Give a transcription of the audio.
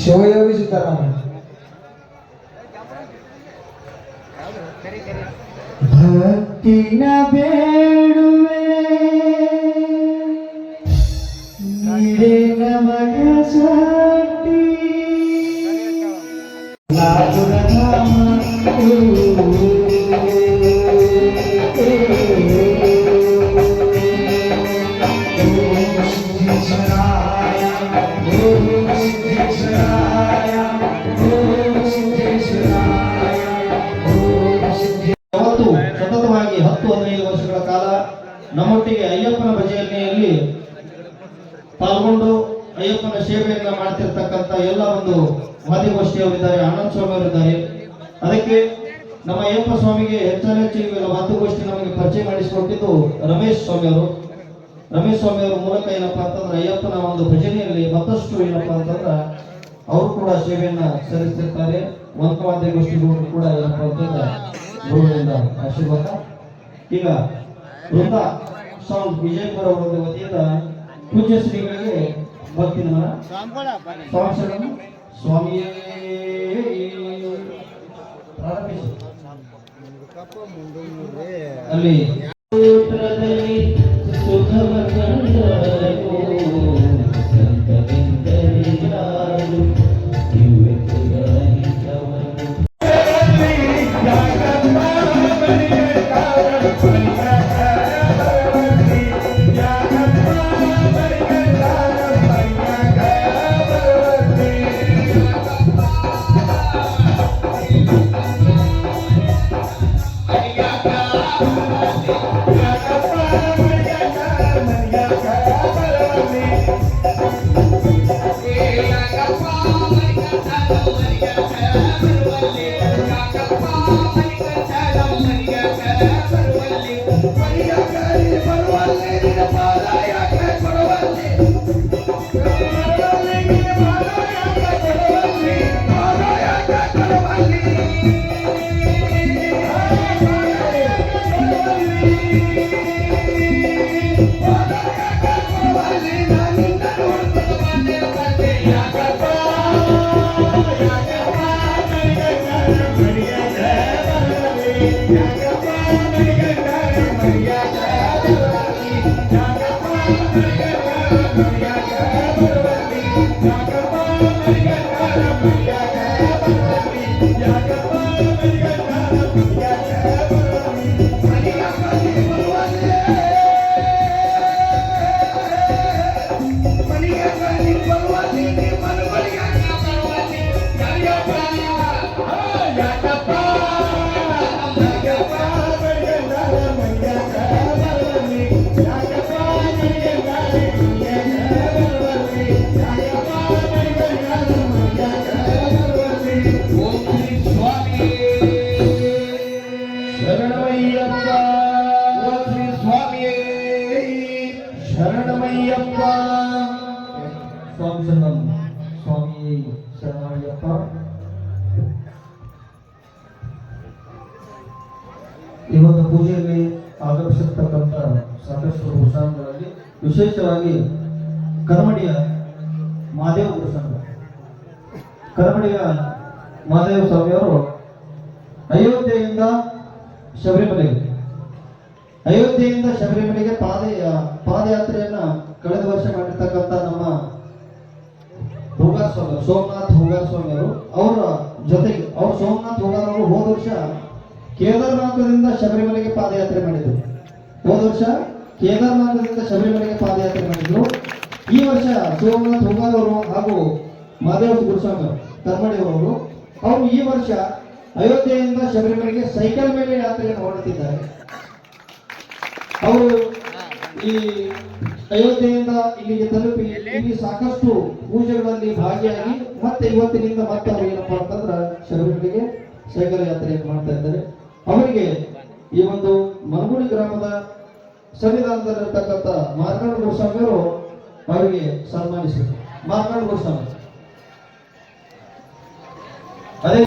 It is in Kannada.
శివయోగితరం భక్తి నేడువే నీడే నమగ సాటి నాగుణ నామ ಸತತವಾಗಿ ಹತ್ತು ಹದಿನೈದು ವರ್ಷಗಳ ಕಾಲ ನಮ್ಮೊಟ್ಟಿಗೆ ಅಯ್ಯಪ್ಪನ ಭಜನೆಯಲ್ಲಿ ಪಾಲ್ಗೊಂಡು ಅಯ್ಯಪ್ಪನ ಸೇವೆಯನ್ನ ಮಾಡ್ತಿರ್ತಕ್ಕಂಥ ಎಲ್ಲ ಒಂದು ವಾದ್ಯಗೋಷ್ಠಿಯವರಿದ್ದಾರೆ ಆನಂದ್ ಸ್ವಾಮಿ ಅವರಿದ್ದಾರೆ ಅದಕ್ಕೆ ನಮ್ಮ ಅಯ್ಯಪ್ಪ ಸ್ವಾಮಿಗೆ ಹೆಚ್ಚಾನ ಹೆಚ್ಚು ವಾದ್ಯಗೋಷ್ಠಿ ನಮಗೆ ಪರಿಚಯ ಮಾಡಿಸಿಕೊಟ್ಟಿದ್ದು ರಮೇಶ್ ಸ್ವಾಮಿ ಅವರು ರಮೇಶ್ ಸ್ವಾಮಿ ಅವರ ಮೂಲಕ ಏನಪ್ಪಾ ಅಂತಂದ್ರೆ ಅಯ್ಯಪ್ಪನ ಒಂದು ಭಜನೆಯಲ್ಲಿ ಮತ್ತಷ್ಟು ಏನಪ್ಪಾ ಅಂತಂದ್ರೆ ಅವರು ಕೂಡ ಸೇವೆಯನ್ನ ಸಲ್ಲಿಸ್ತಿರ್ತಾರೆ. ಒಂದು ವಾದ್ಯಗೋಷ್ಠಿಗಳು ಕೂಡ ಏನಪ್ಪಾ ಅಂತಂದ್ರೆ ಗುರುವಿನಿಂದ ಆಶೀರ್ವಾದ. ಈಗ ವೃಂದ ಸೌಂಡ್ ವಿಜಯಪುರ ಅವರ ವತಿಯಿಂದ ಪೂಜ್ಯ ಶ್ರೀಗಳಿಗೆ ಭಕ್ತಿ ನಮನ ಸಂವತ್ಸರವನ್ನು ಸ್ವಾಮಿಯೇ ಪ್ರಾರಂಭಿಸಿ. ಅಲ್ಲಿ ಶರಣಮಯ್ಯಪ್ಪ ಶರಣಮಯ್ಯಪ್ಪ. ಸ್ವಾಮಿ ಶರಣಂ ಸ್ವಾಮಿ ಶರಣಮಯ್ಯಪ್ಪ. ಈ ಒಂದು ಪೂಜೆಯಲ್ಲಿ ಆಗಮಿಸಿರ್ತಕ್ಕಂಥ ಸಾಕಷ್ಟು ಉತ್ಸಾಹಗಳಲ್ಲಿ ವಿಶೇಷವಾಗಿ ಕರ್ಮಡಿಯ ಮಾದೇವ ಗುರು ಸಂಘ. ಕರ್ಮಡಿಯ ಸ್ವಾಮಿ ಸ್ವಾಮಿಯವರು ಅಯೋಧ್ಯೆಯಿಂದ ಶಬರಿಮಲೆಗೆ ಅಯೋಧ್ಯೆಯಿಂದ ಶಬರಿಮಲೆಗೆ ಪಾದ ಪಾದಯಾತ್ರೆಯನ್ನ ಕಳೆದ ವರ್ಷ ಮಾಡಿರ್ತಕ್ಕಂಥ ನಮ್ಮ ಹೋಗಾರ ಸ್ವಾಮಿ ಸೋಮನಾಥ್ ಹೋಗಾರ ಸ್ವಾಮಿ ಅವರು, ಅವರ ಜೊತೆಗೆ, ಅವ್ರು ಸೋಮನಾಥ್ ಹೋಗಾರ ಅವರು ಹೋದ ವರ್ಷ ಕೇದಾರನಾಥದಿಂದ ಶಬರಿಮಲೆಗೆ ಪಾದಯಾತ್ರೆ ಮಾಡಿದ್ರು. ಹೋದ ವರ್ಷ ಕೇದಾರನಾಥದಿಂದ ಶಬರಿಮಲೆಗೆ ಪಾದಯಾತ್ರೆ ಮಾಡಿದ್ರು. ಈ ವರ್ಷ ಸೋಮನಾಥ್ ಹೋಗಾರ ಅವರು ಹಾಗೂ ಮಾದೇವ ಗುರುಸ್ವಾಮಿ ತರ್ಮಡಿ ಅವರು ಅವರು ಈ ವರ್ಷ ಅಯೋಧ್ಯೆಯಿಂದ ಶಬರಿಮಲೆಗೆ ಸೈಕಲ್ ಮೇಲೆ ಯಾತ್ರೆಯನ್ನು ಹೊರಡುತ್ತಿದ್ದಾರೆ. ಅವರು ಈ ಅಯೋಧ್ಯೆಯಿಂದ ಇಲ್ಲಿಗೆ ತಲುಪಿ ಇಲ್ಲಿ ಸಾಕಷ್ಟು ಪೂಜೆಗಳಲ್ಲಿ ಭಾಗಿಯಾಗಿ ಮತ್ತೆ ಇವತ್ತಿನಿಂದ ಮತ್ತೆ ಅವರು ಏನಪ್ಪ ಅಂತಂದ್ರ ಶರಣರಿಗೆ ಸೈಕಲ್ ಯಾತ್ರೆಯನ್ನು ಮಾಡ್ತಾ ಇದ್ದಾರೆ. ಅವರಿಗೆ ಈ ಒಂದು ಮನಗುಳಿ ಗ್ರಾಮದ ಸಂವಿಧಾನದಲ್ಲಿರ್ತಕ್ಕಂಥ ಮಾರ್ಕಂಡ ಗುರುಸ್ವಾಮಿಯವರು ಅವರಿಗೆ ಸನ್ಮಾನಿಸಿದರು ಮಾರ್ಕಂಡ ಗುರುಸ್ವಾಮಿ